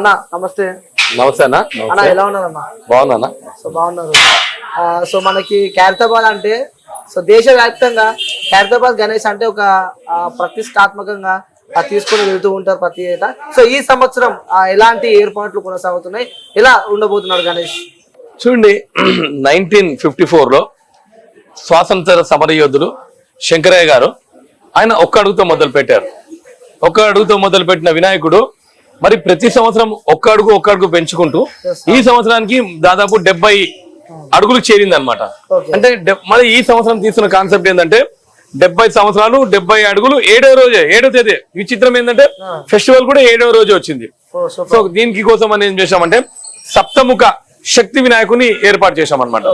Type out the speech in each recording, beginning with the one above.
అన్న నమస్తే. నమస్తే అన్న. అన్న ఎలా ఉన్నారన్న బాగున్నా సో బాగున్నారు. సో మనకి ఖైరతాబాద్ అంటే సో దేశవ్యాప్తంగా ఖైరతాబాద్ గణేష్ అంటే ఒక ప్రతిష్టాత్మకంగా తీసుకొని వెళ్తూ ఉంటారు ప్రతి ఏటా. సో ఈ సంవత్సరం ఎలాంటి ఏర్పాట్లు కొనసాగుతున్నాయి? ఎలా ఉండబోతున్నాడు గణేష్? చూడండి నైన్టీన్ ఫిఫ్టీ లో స్వాతంత్ర సమర యోధుడు శంకరయ్య గారు ఆయన ఒక్క అడుగుతో మొదలు పెట్టారు ఒక్క అడుగుతో మొదలు పెట్టిన వినాయకుడు మరి ప్రతి సంవత్సరం ఒక్క అడుగు ఒక్క అడుగు పెంచుకుంటూ ఈ సంవత్సరానికి దాదాపు డెబ్బై అడుగులు చేరింది అనమాట. అంటే మరి ఈ సంవత్సరం తీసుకున్న కాన్సెప్ట్ ఏంటంటే డెబ్బై సంవత్సరాలు డెబ్బై అడుగులు ఏడో రోజే ఏడో తేదీ. విచిత్రం ఏంటంటే ఫెస్టివల్ కూడా ఏడో రోజు వచ్చింది. సూపర్ సో దీనికి కోసం మనం ఏం చేశామంటే సప్తముఖ శక్తి వినాయకుని ఏర్పాటు చేశాం అనమాట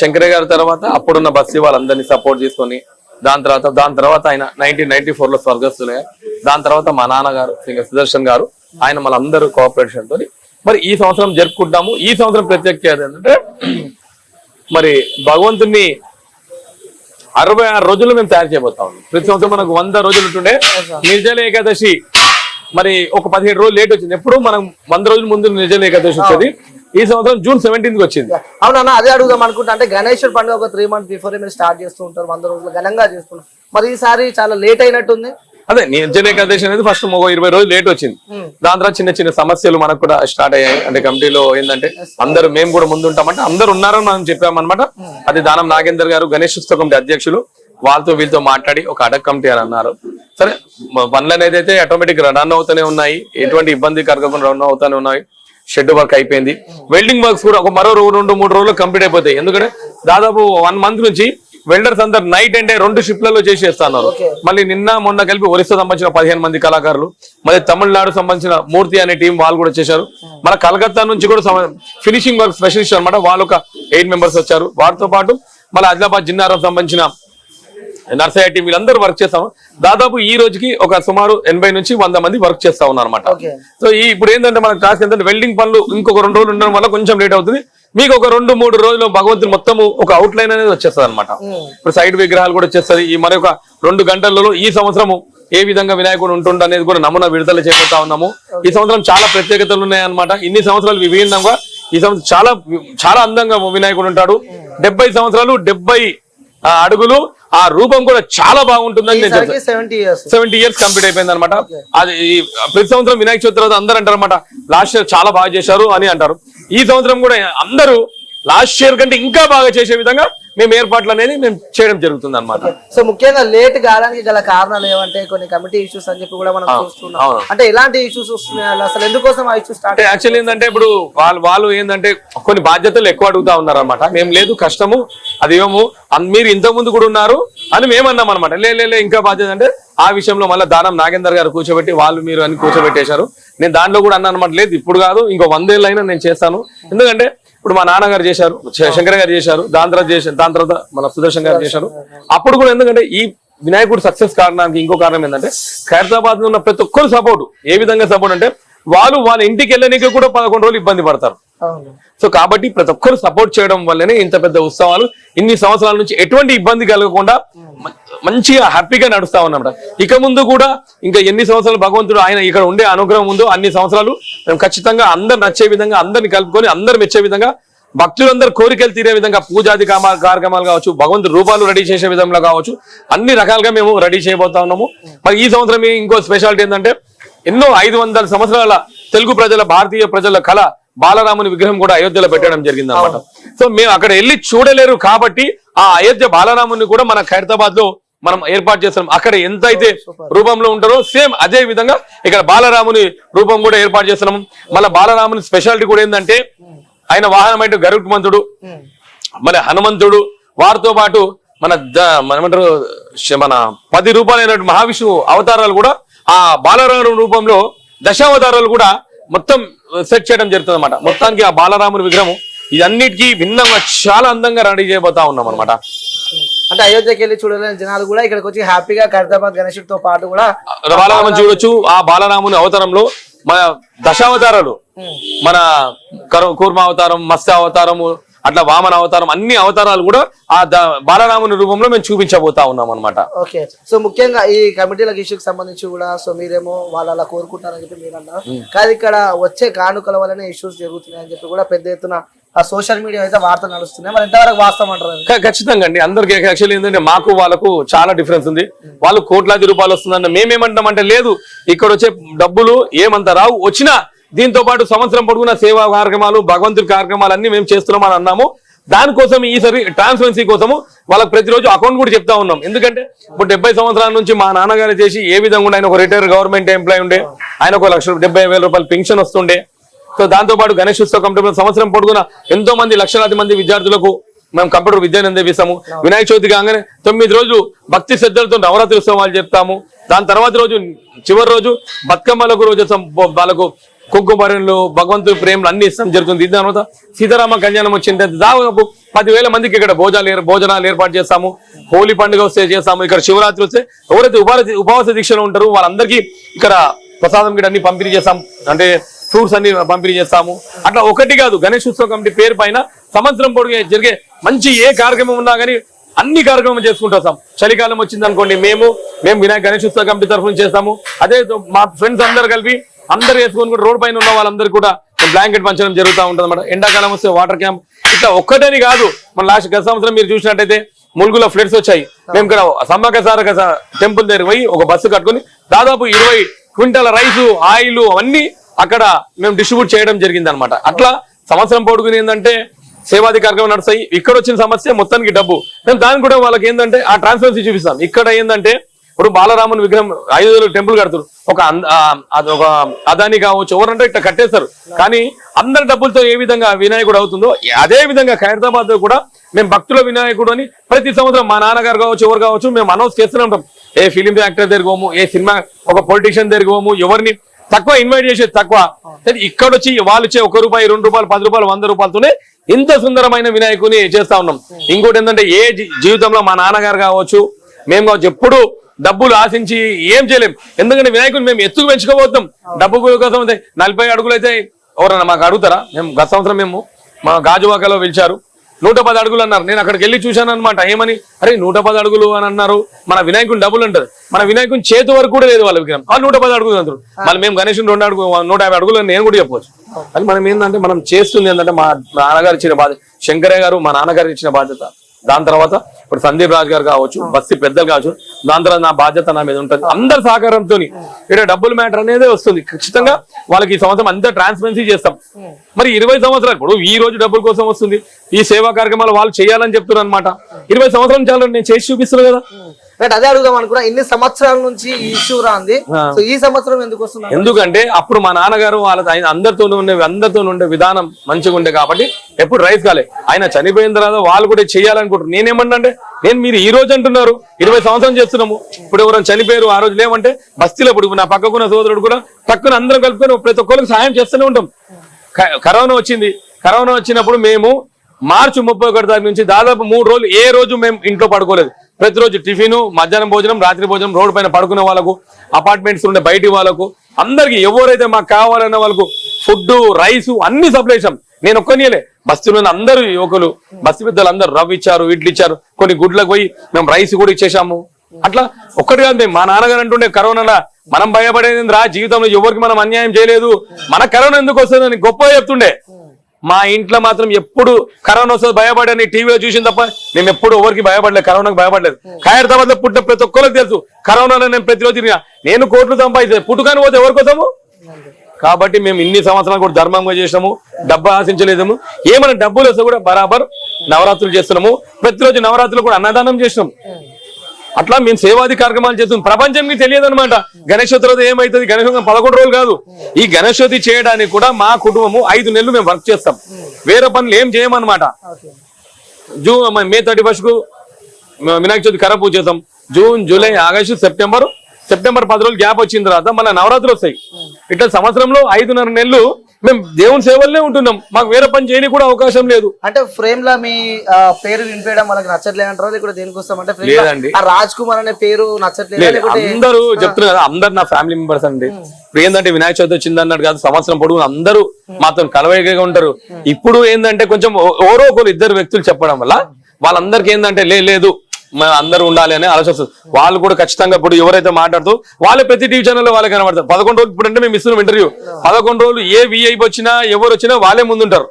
శంకరయ్య గారి తర్వాత అప్పుడున్న బస్సీ వాళ్ళందరినీ సపోర్ట్ చేసుకొని దాని తర్వాత దాని తర్వాత ఆయన నైన్టీన్ నైన్టీ ఫోర్లో స్వర్గస్థులే దాని తర్వాత మా నాన్నగారు సుదర్శన్ గారు ఆయన మనందరూ కోఆపరేషన్ తోని. మరి ఈ సంవత్సరం జరుపుకుంటాము. ఈ సంవత్సరం ప్రత్యేకత ఏంటంటే మరి భగవంతుని అరవై ఆరు రోజులు మేము తయారు చేయబోతా ఉన్నాం. ప్రతి సంవత్సరం మనకు వంద రోజులు ఉంటుండే. నిర్జల ఏకాదశి మరి ఒక పదిహేడు రోజులు లేట్ వచ్చింది. ఎప్పుడు మనం వంద రోజుల ముందు నిర్జల ఏకాదశి వచ్చేది. ఈ సంవత్సరం జూన్ సెవెంటీన్త్కి వచ్చింది. అవునన్నా అదే అడుగుదాం అనుకుంటా. అంటే గణేశ్వర పండుగ ఒక త్రీ మంత్స్ బిఫోర్ మీరు స్టార్ట్ చేస్తూ ఉంటారు వంద రోజులు ఘనంగా చేసుకున్నాం మరి ఈసారి చాలా లేట్ అయినట్టుంది? అదే నిర్జల ఏకాదశి అనేది ఫస్ట్ ఒక ఇరవై రోజులు లేట్ వచ్చింది. Hmm. దాని తర్వాత చిన్న చిన్న సమస్యలు మనకు కూడా స్టార్ట్ అయ్యాయి. అంటే కమిటీలో ఏంటంటే అందరూ మేము కూడా ముందు ఉంటామంటే అందరు ఉన్నారని మనం చెప్పామన్నమాట. అది దానం నాగేందర్ గారు గణేష్ ఉత్సవ కమిటీ అధ్యక్షులు వాళ్ళతో వీళ్ళతో మాట్లాడి ఒక అడక్ కమిటీ అని అన్నారు. సరే పనులు అనేది అయితే ఆటోమేటిక్ రన్ అవుతూనే ఉన్నాయి. ఎటువంటి ఇబ్బంది కలగకుండా రన్ అవుతూనే ఉన్నాయి. షెడ్ వర్క్ అయిపోయింది. వెల్డింగ్ వర్క్స్ కూడా ఒక మరో రెండు మూడు రోజులు కంప్లీట్ అయిపోతాయి. ఎందుకంటే దాదాపు వన్ మంత్ నుంచి వెల్డర్స్ అందరు నైట్ అంటే రెండు షిప్లలో చేసేస్తున్నారు. మళ్ళీ నిన్న మొన్న కలిపి ఒరిస్సా సంబంధించిన పదిహేను మంది కళాకారులు మళ్ళీ తమిళనాడు సంబంధించిన మూర్తి అనే టీం వాళ్ళు కూడా చేశారు మన కలకత్తా నుంచి కూడా ఫినిషింగ్ వర్క్ స్పెషలిస్ట్ అన్నమాట. వాళ్ళు ఒక ఎయిట్ మెంబర్స్ వచ్చారు. వారితో పాటు మళ్ళీ ఆదిలాబాద్ జిన్నారం సంబంధించిన నర్సయ్య టీం వీళ్ళందరూ వర్క్ చేస్తాము. దాదాపు ఈ రోజుకి ఒక సుమారు ఎనభై నుంచి వంద మంది వర్క్ చేస్తా ఉన్నారు అనమాట సో ఈ ఇప్పుడు ఏంటంటే మన టాస్క్ ఏంటంటే వెల్డింగ్ పనులు ఇంకొక రెండు రోజులు ఉండడం వల్ల కొంచెం లేట్ అవుతుంది. మీకు ఒక రెండు మూడు రోజులు భగవంతుని మొత్తం ఒక అవుట్ లైన్ అనేది వచ్చేస్తుంది అనమాట ఇప్పుడు సైడ్ విగ్రహాలు కూడా వచ్చేస్తుంది. ఈ మరొక రెండు గంటలలో ఈ సంవత్సరము ఏ విధంగా వినాయకుడు ఉంటుండ అనేది కూడా నమూనా విడుదల చేయబోతా ఉన్నాము. ఈ సంవత్సరం చాలా ప్రత్యేకతలు ఉన్నాయన్నమాట. ఇన్ని సంవత్సరాలు విభిన్నంగా ఈ సంవత్సరం చాలా చాలా అందంగా వినాయకుడు ఉంటాడు. డెబ్బై సంవత్సరాలు డెబ్బై ఆ, అడుగులు ఆ రూపం కూడా చాలా బాగుంటుందని నేను చెప్తాను సెవెంటీ ఇయర్స్ కంప్లీట్ అయిపోయింది అనమాట అది ప్రతి సంవత్సరం వినాయక చవితి తర్వాత అందరూ అంటారు అనమాట లాస్ట్ ఇయర్ చాలా బాగా చేశారు అని అంటారు. ఈ సంవత్సరం కూడా అందరూ లాస్ట్ ఇయర్ కంటే ఇంకా బాగా చేసే విధంగా మేము ఏర్పాట్లు అనేది మేము చేయడం జరుగుతుంది అనమాట సో ముఖ్యంగా లేట్ కావడానికి గల కారణాలు ఏమంటే కొన్ని కమిటీ ఇష్యూస్ అని చెప్పి కూడా మనం చూస్తున్నాం. అంటే ఎలాంటి ఇష్యూస్ వస్తున్నాయి అసలు ఎందుకోసం ఆ ఇష్యూస్ స్టార్ట్ అంటే యాక్చువల్లీ ఏంటంటే ఇప్పుడు వాళ్ళు వాళ్ళు ఏంటంటే కొన్ని బాధ్యతలు ఎక్కువ అడుగుతా ఉన్నారు అనమాట మేము లేదు కష్టము అదేమో అన్- మీరు ఇంత ముందు కూడా ఉన్నారు అని మేము అన్నాం అనమాట లే ఇంకా బాధ్యత అంటే ఆ విషయంలో మళ్ళీ దానం నాగేందర్ గారు కూర్చోబెట్టి వాళ్ళు మీరు అని కూర్చోబెట్టేశారు. నేను దాంట్లో కూడా అన్నాను అనమాట లేదు ఇప్పుడు కాదు ఇంకో వందేళ్ళు అయినా నేను చేస్తాను. ఎందుకంటే ఇప్పుడు మా నాన్నగారు చేశారు శంకర్ గారు చేశారు దాని తర్వాత చేశారు దాని తర్వాత మన సుదర్శన్ గారు చేశారు. అప్పుడు కూడా ఎందుకంటే ఈ వినాయకుడు సక్సెస్ కారణానికి ఇంకో కారణం ఏంటంటే ఖైరతాబాద్లో ఉన్న ప్రతి ఒక్కరు సపోర్ట్. ఏ విధంగా సపోర్ట్ అంటే వాళ్ళు వాళ్ళ ఇంటికి వెళ్ళడానికి కూడా పదకొండు రోజులు ఇబ్బంది పడతారు. సో కాబట్టి ప్రతి ఒక్కరు సపోర్ట్ చేయడం వల్లనే ఇంత పెద్ద ఉత్సవాలు ఇన్ని సంవత్సరాల నుంచి ఎటువంటి ఇబ్బంది కలగకుండా మంచిగా హ్యాపీగా నడుస్తా ఉన్నాం ఇక ముందు కూడా ఇంకా ఎన్ని సంవత్సరాలు భగవంతుడు ఆయన ఇక్కడ ఉండే అనుగ్రహం ఉందో అన్ని సంవత్సరాలు మేము ఖచ్చితంగా అందరు నచ్చే విధంగా అందరిని కలుపుకొని అందరు మెచ్చే విధంగా భక్తులందరూ కోరికలు తీరే విధంగా పూజాది కార్యక్రమాలు కావచ్చు భగవంతుడు రూపాలు రెడీ చేసే విధంగా కావచ్చు అన్ని రకాలుగా మేము రెడీ చేయబోతా ఉన్నాము. మరి ఈ సంవత్సరం ఇంకో స్పెషాలిటీ ఏంటంటే ఎన్నో ఐదు వందల సంవత్సరాల తెలుగు ప్రజల భారతీయ ప్రజల కళ బాలరాముని విగ్రహం కూడా అయోధ్యలో పెట్టడం జరిగింది అనమాట సో మేము అక్కడ వెళ్ళి చూడలేరు కాబట్టి ఆ అయోధ్య బాలరాముని కూడా మన ఖైరతాబాద్లో మనం ఏర్పాటు చేస్తాం అక్కడ ఎంత అయితే రూపంలో ఉంటారో సేమ్ అదే విధంగా ఇక్కడ బాలరాముని రూపం కూడా ఏర్పాటు చేస్తున్నాం. మళ్ళీ బాలరాముని స్పెషాలిటీ కూడా ఏంటంటే ఆయన వాహనం అంటే గరుత్మంతుడు మన హనుమంతుడు వారితో పాటు మన ద- మన ఏమంటారు శ- మన పది రూపాయలైన మహావిష్ణువు అవతారాలు కూడా ఆ బాలరాముని రూపంలో దశావతారాలు కూడా మొత్తం సెట్ చేయడం జరుగుతుంది అనమాట మొత్తానికి ఆ బాలరాముని విగ్రహం ఇదన్నిటికీ భిన్నంగా చాలా అందంగా రెడీ చేయబోతా ఉన్నాం అనమాట అంటే అయోధ్యకి వెళ్ళి చూడలేని జనాలు కూడా ఇక్కడికి వచ్చి హ్యాపీగా ఖైరతాబాద్ గణేశుడితో పాటు కూడా బాలరాముని చూడొచ్చు. ఆ బాలరాముని అవతారంలో మన దశావతారాలు. మన కరు కూర్మ అవతారం మత్స్య అవతారము అట్లా వామన అవతారం అన్ని అవతారాలు కూడా ఆ బాలరాముని రూపంలో మేము చూపించబోతా ఉన్నాం అనమాట ఓకే. సో ముఖ్యంగా ఈ కమిటీలకు ఇష్యూకి సంబంధించి కూడా సో మీరేమో వాళ్ళు అలా కోరుకుంటారని చెప్పి మీరు అన్నారు కానీ ఇక్కడ వచ్చే కానుకల వల్లనే ఇష్యూస్ జరుగుతున్నాయి అని చెప్పి కూడా పెద్ద ఎత్తున ఆ సోషల్ మీడియా అయితే వార్తలు నడుస్తున్నాయి. మరి ఎంతవరకు వాస్తవం అంటారు? ఖచ్చితంగా అండి. అందరికి యాక్చువల్లీ ఏంటంటే మాకు వాళ్ళకు చాలా డిఫరెన్స్ ఉంది. వాళ్ళు కోట్లాది రూపాయలు వస్తుందన్న మేమేమంటామంటే లేదు ఇక్కడ వచ్చే డబ్బులు ఏమంత రావు వచ్చినా దీంతో పాటు సంవత్సరం పొడుగున సేవా కార్యక్రమాలు భగవంతుడి కార్యక్రమాలు అన్ని మేము చేస్తున్నాం అని అన్నాము. దానికోసం ఈసారి ట్రాన్స్పరెన్సీ కోసము వాళ్ళకి ప్రతిరోజు అకౌంట్ కూడా చెప్తా ఉన్నాం. ఎందుకంటే ఇప్పుడు డెబ్బై సంవత్సరాల నుంచి మా నాన్నగారు చేసి ఏ విధంగా ఉండే ఆయన ఒక రిటైర్ గవర్నమెంట్ ఎంప్లాయ్ ఉండే ఆయన ఒక లక్ష డెబ్బై వేల రూపాయలు పెన్షన్ వస్తుండే. సో దాంతో పాటు గణేష్ ఉత్సవ కంప్యూటర్ సంవత్సరం పొడుగున ఎంతో మంది లక్షలాది మంది విద్యార్థులకు మేము కంప్యూటర్ విద్యను అందిస్తాము. వినాయక చవితి కాగానే తొమ్మిది రోజులు భక్తి శ్రద్ధలతో నవరాత్రి ఉత్సవాలు చెప్తాము. దాని తర్వాత రోజు చివరి రోజు బతుకమ్మలకు రోజు వాళ్ళకు కుంకుమరణలు భగవంతుడి ప్రేమలు అన్ని ఇస్తాం జరుగుతుంది. దీని తర్వాత సీతారామ కళ్యాణం వచ్చింది. దాదాపు పదివేల మందికి ఇక్కడ భోజనాలు భోజనాలు ఏర్పాటు చేస్తాము. హోలీ పండుగ వస్తే చేస్తాము. ఇక్కడ శివరాత్రి వస్తే ఎవరైతే ఉపవాస ఉపవాస దీక్షలో ఉంటారో వాళ్ళందరికీ ఇక్కడ ప్రసాదం గిడ అన్ని పంపిణీ చేస్తాం. అంటే ఫ్రూట్స్ అన్ని పంపిణీ చేస్తాము. అట్లా ఒకటి కాదు గణేష్ ఉత్సవ కమిటీ పేరు పైన సంవత్సరం పొడిగే జరిగే మంచి ఏ కార్యక్రమం ఉన్నా కానీ అన్ని కార్యక్రమం చేసుకుంటూ వస్తాం. చలికాలం వచ్చింది అనుకోండి మేము మేము వినాయక గణేష్ ఉత్సవ కమిటీ తరఫున చేస్తాము. అదే మా ఫ్రెండ్స్ అందరు కలిపి అందరు వేసుకొని కూడా రోడ్ పైన ఉన్న వాళ్ళందరూ కూడా బ్లాంకెట్ పంచడం జరుగుతూ ఉంటుంది అనమాట ఎండాకాలం వస్తే వాటర్ క్యాంప్ ఇట్లా ఒక్కటని కాదు. మన లాస్ట్ గత సంవత్సరం మీరు చూసినట్టయితే ములుగులో ఫ్లడ్స్ వచ్చాయి. మేము ఇక్కడ సమ్మక సారక టెంపుల్ దగ్గర పోయి ఒక బస్సు కట్టుకొని దాదాపు ఇరవై క్వింటాల రైసు ఆయిల్ అవన్నీ అక్కడ మేము డిస్ట్రిబ్యూట్ చేయడం జరిగింది అనమాట అట్లా సంవత్సరం పొడుగుని ఏంటంటే సేవాది కార్యక్రమం నడుస్తాయి. ఇక్కడ వచ్చిన సమస్య మొత్తానికి డబ్బు. మేము దాని కూడా వాళ్ళకి ఏంటంటే ఆ ట్రాన్స్పరెన్సీ చూపిస్తాం. ఇక్కడ ఏంటంటే ఇప్పుడు బాలరాముని విగ్రహం ఐదు వేలు టెంపుల్ కడతారు. ఒక అంద- అది ఒక అదాని కావచ్చు ఎవరంటే ఇట్లా కట్టేస్తారు. కానీ అందరి డబ్బులతో ఏ విధంగా వినాయకుడు అవుతుందో అదే విధంగా ఖైరతాబాద్లో కూడా మేము భక్తుల వినాయకుడు అని ప్రతి సంవత్సరం మా నాన్నగారు కావచ్చు ఎవరు కావచ్చు మేము అనౌన్స్ చేస్తూనే ఉంటాం. ఏ ఫిలిం యాక్టర్ దగ్గరికి ఏ సినిమా ఒక పొలిటీషియన్ దగ్గరికి ఎవరిని తక్కువ ఇన్వైట్ చేసేది తక్కువ. సరే ఇక్కడ వచ్చి వాళ్ళు ఇచ్చే ఒక రూపాయి రెండు రూపాయలు పది రూపాయలు వంద రూపాయలతోనే ఇంత సుందరమైన వినాయకుని చేస్తా ఉన్నాం. ఇంకోటి ఏంటంటే ఏ జీ- జీవితంలో మా నాన్నగారు కావచ్చు మేము కావచ్చు ఎప్పుడు డబ్బులు ఆశించి ఏం చేయలేం. ఎందుకంటే వినాయకుని మేము ఎత్తుకు పెంచుకోబోతాం డబ్బు కోసం అయితే నలభై అడుగులు అయితే ఎవరన్నా మాకు అడుగుతారా? మేము గత సంవత్సరం మేము మా గాజువాకలో పిలిచారు. నూట పది అడుగులు అన్నారు. నేను అక్కడికి వెళ్ళి చూశాను అనమాట ఏమని? అరే నూట పది అడుగులు అని అన్నారు. మన వినాయకుని డబ్బులు అంటారు మన వినాయకుని చేతి వరకు కూడా లేదు వాళ్ళ విగ్రహం. వాళ్ళు నూట పది అడుగులు అంటారు. మళ్ళీ మేము గణేషుని రెండు అడుగు నూట యాభై అడుగులు నేను కూడా చెప్పవచ్చు కానీ మనం ఏంటంటే మనం చేస్తుంది ఏంటంటే మా నాన్నగారు ఇచ్చిన బాధ్యత. శంకరయ్య గారు మా నాన్నగారు ఇచ్చిన బాధ్యత. దాని తర్వాత ఇప్పుడు సందీప్ రాజు గారు కావచ్చు బస్తి పెద్దలు కావచ్చు దాని తర్వాత నా బాధ్యత నా మీద ఉంటుంది. అందరి సహకారంతో ఇక్కడ డబ్బులు మ్యాటర్ అనేది వస్తుంది. ఖచ్చితంగా వాళ్ళకి ఈ సంవత్సరం అంతా ట్రాన్స్పరెన్సీ చేస్తాం. మరి ఇరవై సంవత్సరాలు ఇప్పుడు ఈ రోజు డబ్బుల కోసం వస్తుంది. ఈ సేవా కార్యక్రమాలు వాళ్ళు చేయాలని చెప్తున్నారు అనమాట ఇరవై సంవత్సరం చాలు నేను చేసి చూపిస్తున్నా కదా. రైట్ అదే అడుగుదాం అనుకున్నా ఇన్ని సంవత్సరాల నుంచి ఈ ఇష్యూ రాంది. సో ఈ సంవత్సరం ఎందుకు వస్తుంది? ఎందుకంటే అప్పుడు మా నాన్నగారు వాళ్ళ అందరితో ఉండే అందరితో ఉండే విధానం మంచిగా ఉండే కాబట్టి ఎప్పుడు రైస్ కాలే. ఆయన చనిపోయిన తర్వాత వాళ్ళు కూడా చేయాలనుకుంటారు నేనేమన్నా అంటే నేను మీరు ఈ రోజు అంటున్నారు ఇరవై సంవత్సరం చేస్తున్నాము. ఇప్పుడు ఎవరైనా చనిపోయారు ఆ రోజు లేమంటే బస్తీలో ఇప్పుడు నా పక్కకున్న సోదరుడు కూడా పక్కన అందరం కలుపుకొని ప్రతి ఒక్కరికి సహాయం చేస్తూనే ఉంటాం. కరోనా వచ్చింది. కరోనా వచ్చినప్పుడు మేము మార్చి ముప్పై ఒకటి తారీఖు నుంచి దాదాపు మూడు రోజులు ఏ రోజు మేము ఇంట్లో పడుకోలేదు. ప్రతిరోజు టిఫిన్ మధ్యాహ్నం భోజనం రాత్రి భోజనం రోడ్డు పైన పడుకునే వాళ్ళకు అపార్ట్మెంట్స్ ఉండే బయటి వాళ్ళకు అందరికి ఎవరైతే మాకు కావాలన్న వాళ్ళకు ఫుడ్ రైస్ అన్ని సప్లై చేసాం నేను ఒక్కనియలే బస్తీలో అందరూ యువకులు బస్తీ పెద్దలు అందరూ రవ్వ ఇచ్చారు ఇడ్లు ఇచ్చారు. కొన్ని గుడ్లకు పోయి మేము రైస్ కూడా ఇచ్చేసాము అట్లా ఒక్కటి కాదు మా నాన్నగారు అంటుండే కరోనా మనం భయపడేది రా జీవితంలో ఎవరికి మనం అన్యాయం చేయలేదు? మన కరోనా ఎందుకు వస్తుందని గొప్పగా చెప్తుండే. మా ఇంట్లో మాత్రం ఎప్పుడు కరోనా వస్తుంది భయపడని టీవీలో చూసిన తప్ప మేము ఎప్పుడు ఎవరికి భయపడలేదు కరోనాకు భయపడలేదు. హైదరాబాద్లో పుట్టిన ప్రతి ఒక్కరికి తెలుసు కరోనాలో నేను ప్రతిరోజు తిరిగినా. నేను కోట్లు సంపాదించే పుట్టుకాని పోతే ఎవరి కోసము? కాబట్టి మేము ఇన్ని సంవత్సరాలు కూడా ధర్మంగా చేసినాము డబ్బు ఆశించలేదము. ఏమైనా డబ్బులు వస్తే కూడా బరాబర్ నవరాత్రులు చేస్తున్నాము. ప్రతిరోజు నవరాత్రులు కూడా అన్నదానం చేసినాము అట్లా మేము సేవాది కార్యక్రమాలు చేస్తున్నాం. ప్రపంచంకి తెలియదు అనమాట గణేష్ చతుర్థి ఏమైతుంది? గణేష్ పదకొండు రోజులు కాదు. ఈ గణేష్ చతుర్థి చేయడానికి కూడా మా కుటుంబము ఐదు నెలలు మేము వర్క్ చేస్తాం. వేరే పనులు ఏం చేయమన్నమాట. జూన్ జూ మే థర్టీ ఫస్ట్కు వినాయక చవితి కర పూజ చేస్తాం. June July August September September పది రోజులు గ్యాప్ వచ్చిన తర్వాత మళ్ళీ నవరాత్రులు వస్తాయి. ఇట్లా సంవత్సరంలో ఐదున్నర నెలలు మేము దేవుని సేవలనే ఉంటున్నాం. మాకు వేరే పని చేయని కూడా అవకాశం లేదు. అంటే ఫ్రేమ్లో మీ పేరు వినిపించడం వాళ్ళకి నచ్చట్లేదు అంటారా లేకపోతే దేనికోసం అంటే లేదండి. ఆ రాజ్ కుమార్ అనే పేరు నచ్చట్లేదు? అందరూ చెప్తున్నారు. అందరు నా ఫ్యామిలీ మెంబర్స్ అండి. ఇప్పుడు ఏంటంటే వినాయక చవితి వచ్చింది అన్నాడు కాదు సంవత్సరం పొడుగు అందరూ మాతో కలవైగా ఉంటారు. ఇప్పుడు ఏంటంటే కొంచెం ఓ- ఎవరో ఒకరు ఇద్దరు వ్యక్తులు చెప్పడం వల్ల వాళ్ళందరికీ ఏంటంటే లేదు అందరూ ఉండాలి అని ఆలోచన. వాళ్ళు కూడా ఖచ్చితంగా ఇప్పుడు ఎవరైతే మాట్లాడుతూ వాళ్ళే ప్రతి టీవీ ఛానల్లో వాళ్ళే కనబడతారు. పదకొండు రోజులు ఇప్పుడు అంటే మేము ఇస్తున్నాం ఇంటర్వ్యూ పదకొండు రోజులు ఏ విఐపి వచ్చినా ఎవరు వచ్చినా వాళ్ళే ముందుంటారు.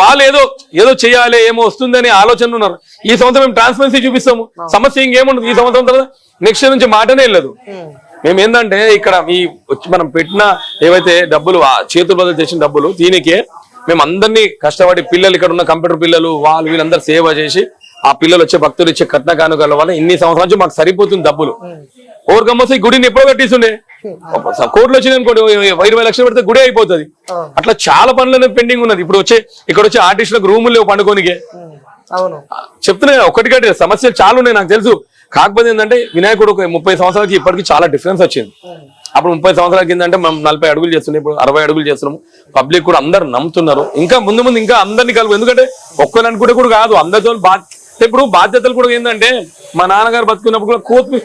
వాళ్ళు ఏదో ఏదో చేయాలి ఏమో వస్తుందని ఆలోచన ఉన్నారు. ఈ సంవత్సరం మేము ట్రాన్స్పరెన్సీ చూపిస్తాము. సమస్య ఇంకేముండదు. ఈ సంవత్సరం తర్వాత నెక్స్ట్ నుంచి మాటనే లేదు. మేము ఏంటంటే ఇక్కడ ఈ మనం పెట్టిన ఏవైతే డబ్బులు చేతుల బదులు తెచ్చిన డబ్బులు దీనికే మేము అందరినీ కష్టపడి పిల్లలు ఇక్కడ ఉన్న కంప్యూటర్ పిల్లలు వాళ్ళు వీళ్ళందరూ సేవ చేసి ఆ పిల్లలు వచ్చే భక్తులు ఇచ్చే కట్న కానుకల వల్ల ఇన్ని సంవత్సరాల నుంచి మాకు సరిపోతుంది డబ్బులు. ఓరకమ్మస్తే ఈ గుడిని ఎప్పుడో కట్టిస్తుండే. కోట్లు వచ్చింది అనుకోండి ఇరవై లక్షలు పెడితే గుడి అయిపోతుంది. అట్లా చాలా పనులు పెండింగ్ ఉన్నది. ఇప్పుడు వచ్చే ఇక్కడ వచ్చే ఆర్టిస్టులకు రూములు లేవు పండుకోనికి. చెప్తున్నా ఒకటి కంటే సమస్యలు చాలా ఉన్నాయి నాకు తెలుసు. కాకపోతే ఏంటంటే వినాయకుడు ఒక ముప్పై సంవత్సరాలకి ఇప్పటికి చాలా డిఫరెన్స్ వచ్చింది. అప్పుడు ముప్పై సంవత్సరాల కింద అంటే మనం నలభై అడుగులు చేస్తున్నాం ఇప్పుడు అరవై అడుగులు చేస్తున్నాము. పబ్లిక్ కూడా అందరు నమ్ముతున్నారు. ఇంకా ముందు ముందు ఇంకా అందరినీ కలుపు. ఎందుకంటే ఒక్కరు అనుకుంటే కూడా కాదు అందరితో బా ఇప్పుడు బాధ్యతలు కూడా ఏంటంటే మా నాన్నగారు బతుకున్నప్పుడు కూడా కోతి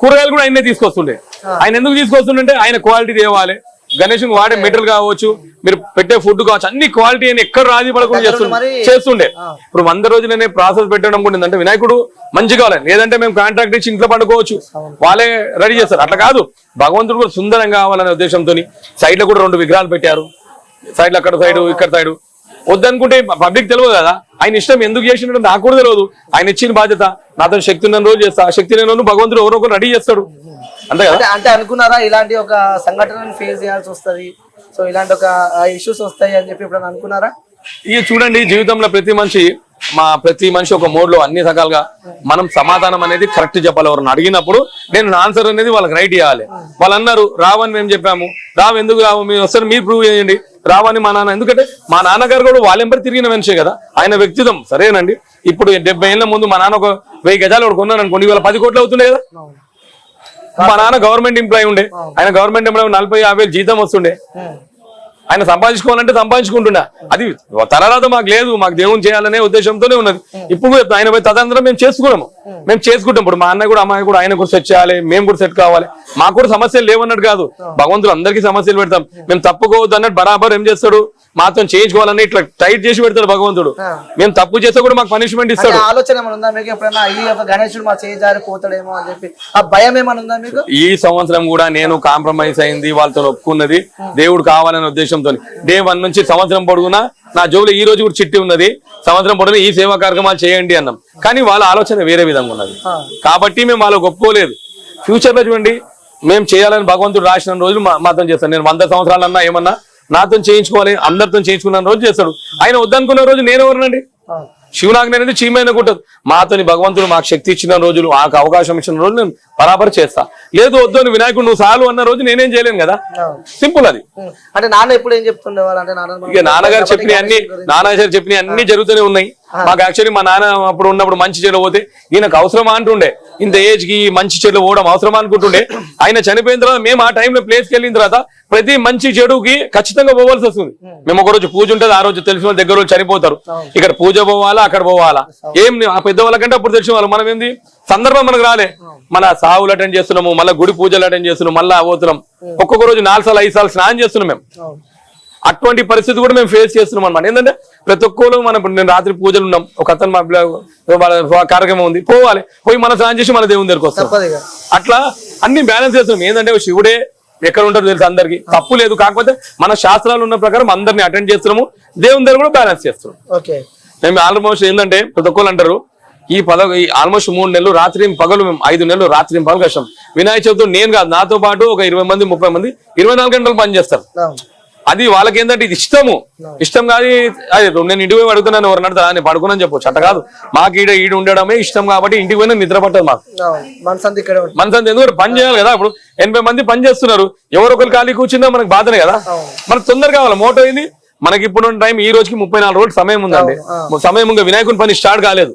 కూరగాయలు కూడా ఆయనే తీసుకొస్తుండే. ఆయన ఎందుకు తీసుకొస్తుండే ఆయన క్వాలిటీ తేవాలి. గణేష్ వాడే మెటీరియల్ కావచ్చు మీరు పెట్టే ఫుడ్ కావచ్చు అన్ని క్వాలిటీ అని ఎక్కడ రాజీ పడకుండా చేస్తుండే. చేస్తుండే. ఇప్పుడు వంద రోజులనే ప్రాసెస్ పెట్టడం కూడా ఏంటంటే వినాయకుడు మంచి కావాలి. లేదంటే మేము కాంట్రాక్ట్ ఇచ్చి ఇంట్లో పండుకోవచ్చు. వాళ్ళే రెడీ చేస్తారు. అట్లా కాదు. భగవంతుడు కూడా సుందరంగా కావాలనే ఉద్దేశంతో సైడ్లో కూడా రెండు విగ్రహాలు పెట్టారు. సైడ్లో అక్కడ సైడ్ ఇక్కడ సైడ్. వద్దనుకుంటే పబ్లిక్ తెలియదు కదా. ఆయన ఇష్టం ఎందుకు చేసినట్టు నాకు కూడా తెలియదు. ఆయన ఇచ్చిన బాధ్యత నాతో శక్తి ఉన్న రోజు చేస్తా. ఆ శక్తి లేని రోజు భగవంతుడు ఎవరో ఒకరు రెడీ చేస్తాడు. అంతే కదా? అంటే అనుకున్నారా ఇలాంటి ఒక సంఘటనను ఫేస్ చేయాల్సి వస్తది? సో ఇలాంటి ఒక ఇష్యూస్ వస్తాయి అని చెప్పి ఇప్పుడు అనుకున్నారా? ఇక చూడండి జీవితంలో ప్రతి మనిషి మా ప్రతి మనిషి ఒక మోడ్లో అన్ని రకాలుగా మనం సమాధానం అనేది కరెక్ట్ చెప్పాలి ఎవరిని అడిగినప్పుడు నేను ఆన్సర్ అనేది వాళ్ళకి రైట్ ఇవ్వాలి వాళ్ళు అన్నారు రావని మేము చెప్పాము. రావు ఎందుకు రావు? మీరు వస్తారు మీరు ప్రూవ్ చేయండి. రావని మా నాన్న. ఎందుకంటే మా నాన్నగారు కూడా వాళ్ళెంబరి తిరిగిన మనిషే కదా. ఆయన వ్యక్తిత్వం సరేనండి. ఇప్పుడు డెబ్బై ఏళ్ళ ముందు మా నాన్న ఒక వెయ్యి గజాలు ఒకటి కొన్నాడు అనుకోండి ఇవాళ పది కోట్లు అవుతుండే కదా. మా నాన్న గవర్నమెంట్ ఎంప్లాయీ ఉండే. ఆయన గవర్నమెంట్ ఎంప్లాయీ నలభై యాభై వేలు జీతం వస్తుండే. ఆయన సంపాదించుకోవాలంటే సంపాదించుకుంటున్నా అది తలరాత మాకు లేదు మాకు దేవుని చేయాలనే ఉద్దేశంతోనే ఉన్నది. ఇప్పుడు ఆయన పోయి తదనంతరం మేము చేసుకున్నాము. మేము చేసుకుంటాం. ఇప్పుడు మా అన్న కూడా అమ్మాయి కూడా ఆయన కూడా సెట్ చేయాలి మేము కూడా సెట్ కావాలి. మాకు కూడా సమస్యలు లేవన్నట్టు కాదు. భగవంతుడు అందరికీ సమస్యలు పెడతాం. మేము తప్పుకోవద్దు అన్నట్టు బరాబర్ ఏం చేస్తాడు? మాతో చేయించుకోవాలని ఇట్లా టైట్ చేసి పెడతాడు భగవంతుడు. మేము తప్పు చేస్తే కూడా మాకు పనిష్మెంట్ ఇస్తాడు. ఆలోచన ఏమైనా ఉందా మీకు? ఎప్పుడైనా ఈ యొక్క గణేశుడు మా చేయి జారి పోతాడేమో అని చెప్పి ఆ భయం మీకు? ఈ సంవత్సరం కూడా నేను కాంప్రమైజ్ అయింది వాళ్ళతో ఒప్పుకున్నది. దేవుడు కావాలనే ఉద్దేశంతో డే వన్ నుంచి సంవత్సరం పొడుగునా నా జోబులో ఈ రోజు కూడా చిట్టి ఉన్నది. సంవత్సరం పొడుగునా ఈ సేవా కార్యక్రమాలు చేయండి అన్నాం. కానీ వాళ్ళ ఆలోచన వేరే విధంగా ఉన్నది. కాబట్టి మేము వాళ్ళకి ఒప్పుకోలేదు. ఫ్యూచర్లో చూడండి మేము చేయాలని భగవంతుడు రాసిన రోజులు మా- మాతో చేస్తాను నేను వంద సంవత్సరాలన్నా ఏమన్నా నాతో చేయించుకోవాలి అందరితో చేయించుకున్న రోజు చేస్తాడు. ఆయన వద్దనుకున్న రోజు నేను ఎవరినండి. శివనాగ్ని అనేది చీమైన కుట్టదు. మాతోని భగవంతుడు మాకు శక్తి ఇచ్చిన రోజులు మాకు అవకాశం ఇచ్చిన రోజు నేను బరాబర్ చేస్తా. లేదు వద్దు అని వినాయకుడు నువ్వు చాలు అన్న రోజు నేనేం చేయలేను కదా. సింపుల్ అది. అంటే నాన్న ఎప్పుడు ఏం అంటే ఇక నాన్నగారు చెప్పిన అన్ని నాన్నగారు చెప్పిన అన్ని జరుగుతూనే ఉన్నాయి. మాకు యాక్చువల్లీ మా నాన్న అప్పుడు ఉన్నప్పుడు మంచి చెడు పోతే ఈయనకు అవసరమా అంటుండే. ఇంత ఏజ్కి మంచి చెడు పోవడం అవసరమా అనుకుంటుండే. ఆయన చనిపోయిన తర్వాత మేము ఆ టైంలో ప్లేస్కి వెళ్ళిన తర్వాత ప్రతి మంచి చెడుకి ఖచ్చితంగా పోవాల్సి వస్తుంది. మేము ఒక రోజు పూజ ఉంటుంది ఆ రోజు తెలిసిన వాళ్ళ దగ్గర చనిపోతారు. ఇక్కడ పూజ పోవాలా అక్కడ పోవాలా? ఏం ఆ పెద్దవాళ్ళకంటే అప్పుడు తెలిసిన వాళ్ళు మనం ఏంది? సందర్భం మనకు రాలే. మన సావులు అటెండ్ చేస్తున్నాము మళ్ళీ గుడి పూజలు అటెండ్ చేస్తున్నాం మళ్ళీ పోతున్నాం ఒక్కొక్క రోజు నాలుగు సార్లు ఐదు సార్లు స్నానం చేస్తున్నాం మేము. అటువంటి పరిస్థితి కూడా మేము ఫేస్ చేస్తున్నాం అనమాట ఏంటంటే ప్రతి ఒక్కరు మనం ఇప్పుడు నేను రాత్రి పూజలు ఉన్నాం. ఒక అతను వాళ్ళ కార్యక్రమం ఉంది. పోవాలి. పోయి మన స్నానం చేసి మన దేవుని దగ్గరికి వస్తాం. అట్లా అన్ని బ్యాలెన్స్ చేస్తున్నాం. ఏంటంటే శివుడే ఎక్కడ ఉంటారో తెలుసు అందరికి. తప్పు లేదు. కాకపోతే మన శాస్త్రాలు ఉన్న ప్రకారం అందరిని అటెండ్ చేస్తున్నాము. దేవుని దగ్గర కూడా బ్యాలెన్స్ చేస్తున్నాం. మేము ఆల్మోస్ట్ ఏంటంటే ప్రతి ఒక్కరు అంటారు ఈ పద ఈ ఆల్మోస్ట్ మూడు నెలలు రాత్రి పగలు మేము ఐదు నెలలు రాత్రి పగలు కష్టం. వినాయక చవితి నేను కాదు నాతో పాటు ఒక ఇరవై మంది ముప్పై మంది ఇరవై నాలుగు గంటలు పని చేస్తారు. అవును. అది వాళ్ళకి ఏంటంటే ఇది ఇష్టము. ఇష్టం కాదు అది నేను ఇంటికి పోయి అడుగుతున్నాను ఎవరు నడతా నేను పడుకున్నాను చెప్పొచ్చు. అట్ట కాదు. మాకు ఈడ ఈడ ఉండడమే ఇష్టం కాబట్టి ఇంటికి పోయినా నిద్ర పట్టదు మాకు. మనసంతా ఎందుకంటే పని చేయాలి కదా ఇప్పుడు. ఎనభై మంది పని చేస్తున్నారు. ఎవరు ఒకరు ఖాళీ కూర్చున్నా మనకు బాధనే కదా. మనకు తొందరగా కావాలి. మోటో ఏంది? మనకి ఇప్పుడు టైం ఈ రోజుకి ముప్పై నాలుగు రోజులు సమయం ఉందండి. సమయం ఇంకా వినాయకుని పని స్టార్ట్ కాలేదు.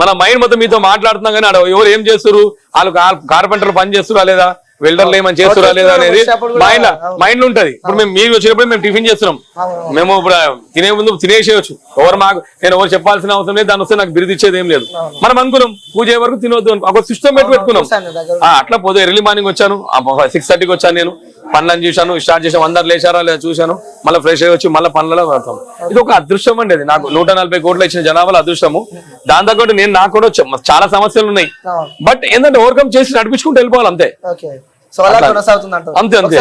మన మైండ్ మొత్తం మీతో మాట్లాడుతున్నాం కానీ ఎవరు ఏం చేస్తారు వాళ్ళు కార్పెంటర్ పని చేస్తురా లేదా? వెల్డర్లు ఏమని చేస్తురా లేదా అనేది మైండ్ మైండ్ ఉంటది. ఇప్పుడు మేము మీరు వచ్చినప్పుడు మేము టిఫిన్ చేస్తున్నాం. మేము ఇప్పుడు తినే ముందు తినేసేయచ్చు. ఎవరు మాకు నేను ఎవరు చెప్పాల్సిన అవసరం లేదు దాని వస్తే నాకు బిరుదు ఇచ్చేది ఏం లేదు. మనం అనుకున్నాం పూజ వరకు తినొద్దు. ఒక సిస్టమ్ పెట్టి పెట్టుకున్నాం. అట్లా పోతే ఎర్లీ మార్నింగ్ వచ్చాను. సిక్స్ థర్టీకి వచ్చాను నేను. పనులను చూశాను స్టార్ట్ చేసాం అందరు లేచారా లేదా చూశాను. మళ్ళీ ఫ్రెష్ అయ్యి వచ్చి మళ్ళీ పనులలో పడతాం. ఇది ఒక అదృష్టం అండి అది. నాకు నూట నలభై కోట్లు ఇచ్చిన జనాభాలో అదృష్టము. దాని తగ్గట్టు నేను నాకు కూడా చాలా సమస్యలు ఉన్నాయి. బట్ ఏంటంటే ఓవర్కమ్ చేసి నడిపించుకుంటూ వెళ్ళిపోవాలి అంతే. సో అలా కొనసాగుతుంది అంటారు అంతే, అంతే.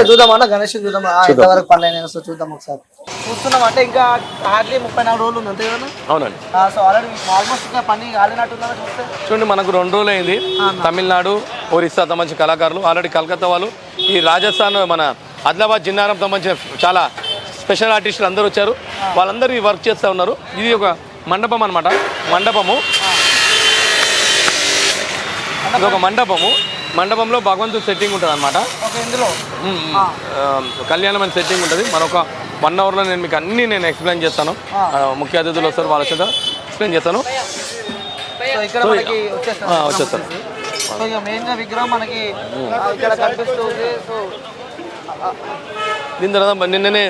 గణేష్ చూద్దాం ఆ, ఎంతవరకు పనులు అయినాయి సో చూద్దాం ఒకసారి. చూస్తున్నాం అంటే ఇంకా హార్డ్లీ ముప్పై నాలుగు రోజులు ఉంది అంతే కదా? అవునండి. సో ఆల్రెడీ ఆల్మోస్ట్ ఇంకా పని ఆడినట్టుందా చూస్తే? చూడండి మనకు రెండు రోజులు అయింది. తమిళనాడు ఒరిస్సా సంబంధించిన కళాకారులు ఆల్రెడీ కలకత్తా వాళ్ళు. ఈ రాజస్థాన్ మన ఆదిలాబాద్ జిన్నారం సంబంధించిన చాలా స్పెషల్ ఆర్టిస్టులు అందరూ వచ్చారు. వాళ్ళందరూ ఈ వర్క్ చేస్తూ ఉన్నారు. ఇది ఒక మండపం అన్నమాట. మండపము. ఇది ఒక మండపము. మండపంలో భగవంతుడు సెట్టింగ్ ఉంటుంది అనమాట ఇందులో? కళ్యాణమైన సెట్టింగ్ ఉంటుంది. మరొక వన్ అవర్లో నేను మీకు అన్నీ నేను ఎక్స్ప్లెయిన్ చేస్తాను. ముఖ్య అతిథులు వస్తారు వాళ్ళ చేత ఎక్స్ప్లెయిన్ చేస్తాను. వచ్చేస్తాను విగ్రహం మనకి ఇక్కడ దీని తర్వాత నిన్ననే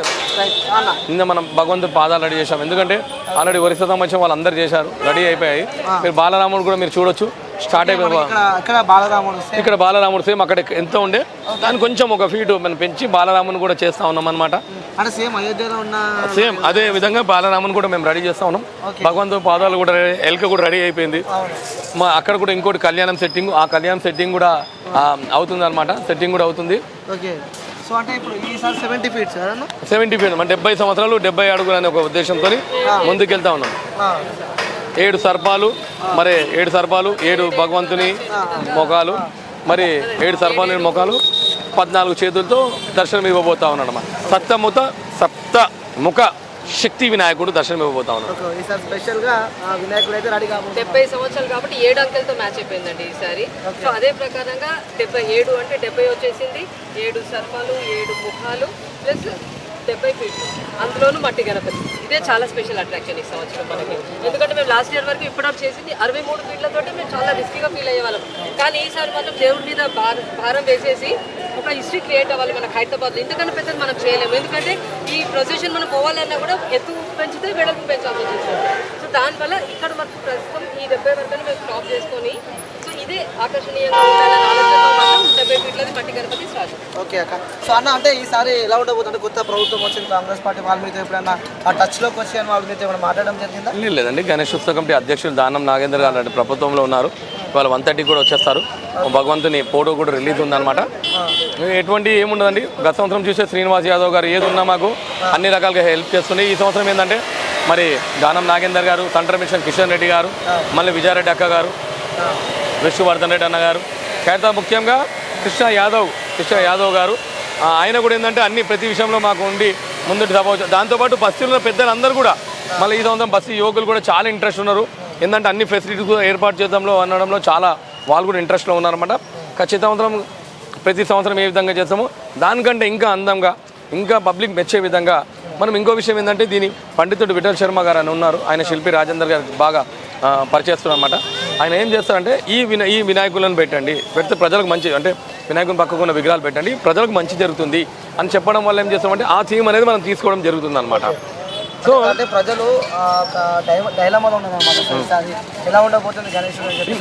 నిన్న మనం భగవంతుడి పాదాలు రెడీ చేసాం ఎందుకంటే ఆల్రెడీ ఒరిస్సా సంబంధించిన వాళ్ళందరూ చేశారు. రెడీ అయిపోయాయి. మీరు బాలరాముడు కూడా మీరు చూడొచ్చు. స్టార్ట్ అయిపోయి ఇక్కడ ఇక్కడ బాలరాముడు సేమ్. ఇక్కడ బాలరాముడు సేమ్ అక్కడ ఎంత ఉండే? దాని కొంచెం ఒక ఫీట్ మనం పెంచి బాలరాముని కూడా చేస్తా ఉన్నాం అనమాట అంటే సేమ్ అయోధ్యలో ఉన్న సేమ్ అదే విధంగా బాలరాముని కూడా మేము రెడీ చేస్తా ఉన్నాం. భగవంతుడి పాదాలు కూడా ఎలుక కూడా రెడీ అయిపోయింది. మా అక్కడ కూడా ఇంకోటి కళ్యాణం సెట్టింగ్ ఆ కళ్యాణం సెట్టింగ్ కూడా అవుతుంది అనమాట సెట్టింగ్ కూడా అవుతుంది. ఓకే. సో అంటే ఇప్పుడు ఈసారి సెవెంటీ కదా సెవెంటీ ఫీట్ మన డెబ్బై సంవత్సరాలు డెబ్బై అడుగులు అనే ఒక ఉద్దేశంతో ముందుకెళ్తా ఉన్నాం. ఏడు సర్పాలు మరి ఏడు సర్పాలు ఏడు భగవంతుని ముఖాలు మరి ఏడు సర్పాలు ముఖాలు పద్నాలుగు చేతులతో దర్శనం ఇవ్వబోతా ఉన్నాడు అన్నమాట. సప్తముత సప్త ముఖ శక్తి వినాయకుడు దర్శనం ఇవ్వబోతా ఉన్నాడు. ఓకే ఈసారి స్పెషల్గా ఆ, వినాయకుడు అయితే రెడీ కాబోతుంది డెబ్బై సంవత్సరాలు కాబట్టి ఏడు అంకెలతో మ్యాచ్ అయిపోయిందండి ఈసారి. సో అదే ప్రకారంగా డెబ్బై ఏడు అంటే డెబ్బై వచ్చేసింది. ఏడు సర్పాలు ఏడు ముఖాలు ప్లస్ డెబ్బై ఫీట్లు. అందులోనూ మట్టి గణపతి. ఇదే చాలా స్పెషల్ అట్రాక్షన్ ఈ సంవత్సరం మనకి. ఎందుకంటే మేము లాస్ట్ ఇయర్ వరకు ఇప్పటివరకు చేసింది అరవై మూడు ఫీట్లతో మేము చాలా రిస్కీగా ఫీల్ అయ్యేవాళ్ళం. కానీ ఈసారి మాత్రం దేవుడి మీద భారం వేసేసి ఒక హిస్టరీ క్రియేట్ అవ్వాలి మనకు హైదరాబాద్లో. ఎందుకంటే పెద్దది మనం చేయలేము. ఎందుకంటే ఈ ప్రొసెషన్ మనం పోవాలన్నా కూడా ఎత్తు పెంచితే వెడల్పు పెంచాల్సి వస్తుంది. సో దానివల్ల ఇక్కడ మనకు ప్రస్తుతం ఈ డెబ్బై వరకు మేము స్టాప్ చేసుకొని ఇదే ఆకర్షణీయంగా ఉండాలని ఆలోచనతో మాత్రం డెబ్బై ఫీట్లది మట్టి గణపతి స్టార్ట్ ఓకే అక్క. సో అన్న అంటే ఈసారి ఎలా ఉండబోతుంది? కొత్త ప్రభుత్వం వచ్చింది కాంగ్రెస్ పార్టీ వాళ్ళ మీద ఎప్పుడైనా ఆ టచ్లోకి వచ్చి అని వాళ్ళ మీద ఏమైనా మాట్లాడడం జరిగిందా? లేదు లేదండి. గణేష్ ఉత్సవ కమిటీ అధ్యక్షులు దానం నాగేంద్ర గారు ప్రభుత్వంలో ఉన్నారు. వాళ్ళు వన్ థర్టీకి కూడా వచ్చేస్తారు. భగవంతుని ఫోటో కూడా రిలీజ్ ఉందన్నమాట. ఎటువంటి ఏముండదండి. గత సంవత్సరం చూసే శ్రీనివాస్ యాదవ్ గారు ఏది ఉన్నా మాకు అన్ని రకాలుగా హెల్ప్ చేస్తుంది. ఈ సంవత్సరం ఏంటంటే మరి దానం నాగేందర్ గారు సెంటర్ మిషన్ కిషన్ రెడ్డి గారు మళ్ళీ విజయారెడ్డి అక్క గారు విష్ణువర్ధన్ రెడ్డి అన్న గారు. కేరళ ముఖ్యంగా కృష్ణ యాదవ్ కృష్ణ యాదవ్ గారు. ఆయన కూడా ఏంటంటే అన్ని ప్రతి విషయంలో మాకు ఉండి ముందుకు సపోజ్ దాంతోపాటు బస్సులో పెద్దలందరూ కూడా మళ్ళీ ఈ సంవత్సరం బస్సు యువకులు కూడా చాలా ఇంట్రెస్ట్ ఉన్నారు. ఏంటంటే అన్ని ఫెసిలిటీస్ కూడా ఏర్పాటు చేద్దాంలో అనడంలో చాలా వాళ్ళు కూడా ఇంట్రెస్ట్లో ఉన్నారన్నమాట. ఖచ్చిత సంవత్సరం ప్రతి సంవత్సరం ఏ విధంగా చేస్తామో దానికంటే ఇంకా అందంగా ఇంకా పబ్లిక్ మెచ్చే విధంగా మనం ఇంకో విషయం ఏంటంటే దీని పండితుడు విఠల్ శర్మ గారు అని ఉన్నారు. ఆయన శిల్పి రాజేందర్ గారు బాగా అనమాట ఆయన ఏం చేస్తారంటే ఈ విన ఈ వినాయకులను పెట్టండి పెడితే ప్రజలకు మంచి అంటే వినాయకుని పక్కకు ఉన్న విగ్రహాలు పెట్టండి ప్రజలకు మంచి జరుగుతుంది అని చెప్పడం వల్ల ఏం చేస్తామంటే ఆ థీమ్ అనేది మనం తీసుకోవడం జరుగుతుంది అనమాట సో అంటే ప్రజలు డైలమాలో ఎలా ఉండబోతుంది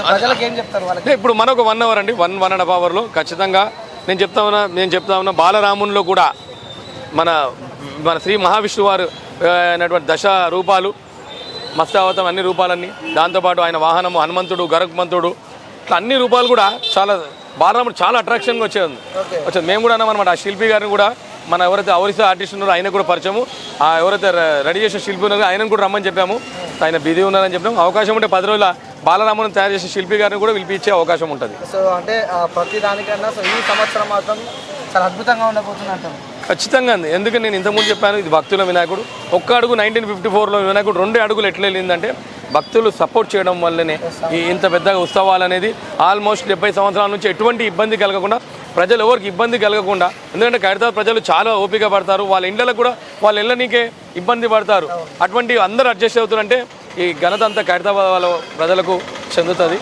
ప్రజలకు ఏం చెప్తారు వాళ్ళకి? ఇప్పుడు మనకు వన్ అవర్ అండి వన్ వన్ అండ్ హాఫ్ అవర్లో ఖచ్చితంగా నేను చెప్తా ఉన్నా నేను చెప్తా ఉన్నా బాలరామునిలో కూడా మన మన శ్రీ మహావిష్ణువు వారు ఆ, అయినటువంటి దశ రూపాలు మస్తావతం అన్ని రూపాలన్నీ. దాంతోపాటు ఆయన వాహనము హనుమంతుడు గరుత్మంతుడు ఇట్లా అన్ని రూపాలు కూడా చాలా బాలరాముడు చాలా అట్రాక్షన్గా వచ్చేది. వచ్చేది. మేము కూడా అన్నమాట ఆ శిల్పి గారిని కూడా మన ఎవరైతే ఒరిస్సా ఆర్టిస్ట్ ఉన్నారో ఆయన కూడా పరిచయము. ఆ ఎవరైతే రెడీ చేసిన శిల్పి ఉన్నారో ఆయనను కూడా రమ్మని చెప్పాము. ఆయన బిజీ ఉన్నారని చెప్పాము. అవకాశం ఉంటే పది రోజుల బాలరాముని తయారు చేసిన శిల్పి గారిని కూడా పిలిపించే అవకాశం ఉంటుంది. సో అంటే ప్రతి దానికన్నా సో ఈ సంవత్సరం మాత్రం చాలా అద్భుతంగా ఉండబోతుంది అంటారు. ఖచ్చితంగా అంది. ఎందుకంటే నేను ఇంతకుముందు చెప్పాను ఇది భక్తుల వినాయకుడు. ఒక్క అడుగు నైన్టీన్ ఫిఫ్టీ ఫోర్లో వినాయకుడు రెండు అడుగులు ఎట్లా వెళ్ళిందంటే భక్తులు సపోర్ట్ చేయడం వల్లనే ఈ ఇంత పెద్ద ఉత్సవాలు అనేది ఆల్మోస్ట్ డెబ్బై సంవత్సరాల నుంచి ఎటువంటి ఇబ్బంది కలగకుండా ప్రజలు ఎవరికి ఇబ్బంది కలగకుండా ఎందుకంటే ఖైరతాబాద్ ప్రజలు చాలా ఓపిక పడతారు. వాళ్ళ ఇళ్ళకు కూడా వాళ్ళ ఇళ్ళనికే ఇబ్బంది పడతారు. అటువంటి అందరూ అడ్జస్ట్ అవుతారంటే ఈ ఘనత అంతా ఖైరతాబాద్ వాళ్ళ ప్రజలకు చెందుతుంది.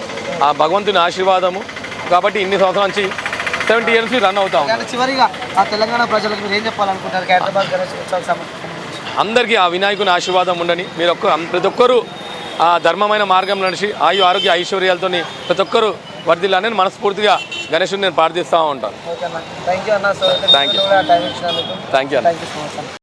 ఆ భగవంతుని ఆశీర్వాదము. కాబట్టి ఇన్ని సంవత్సరాల నుంచి సెవెంటీ ఇయర్స్ రన్ అవుతా ఉంది. చివరిగా ఆ తెలంగాణ ప్రజలకు మీరు ఏం చెప్పాలనుకుంటారు? ఖైరతాబాద్ గణేష్ ఉత్సవం అందరికీ ఆ వినాయకుని ఆశీర్వాదం ఉండని మీరు ఒక్క ప్రతి ఒక్కరూ ఆ ధర్మమైన మార్గం నడిచి ఆయు ఆరోగ్య ఐశ్వర్యాలతో ప్రతి ఒక్కరూ వర్ధిల్లాలని మనస్ఫూర్తిగా గణేశుని నేను ప్రార్థిస్తూ ఉంటాను. Thank you thank you thank you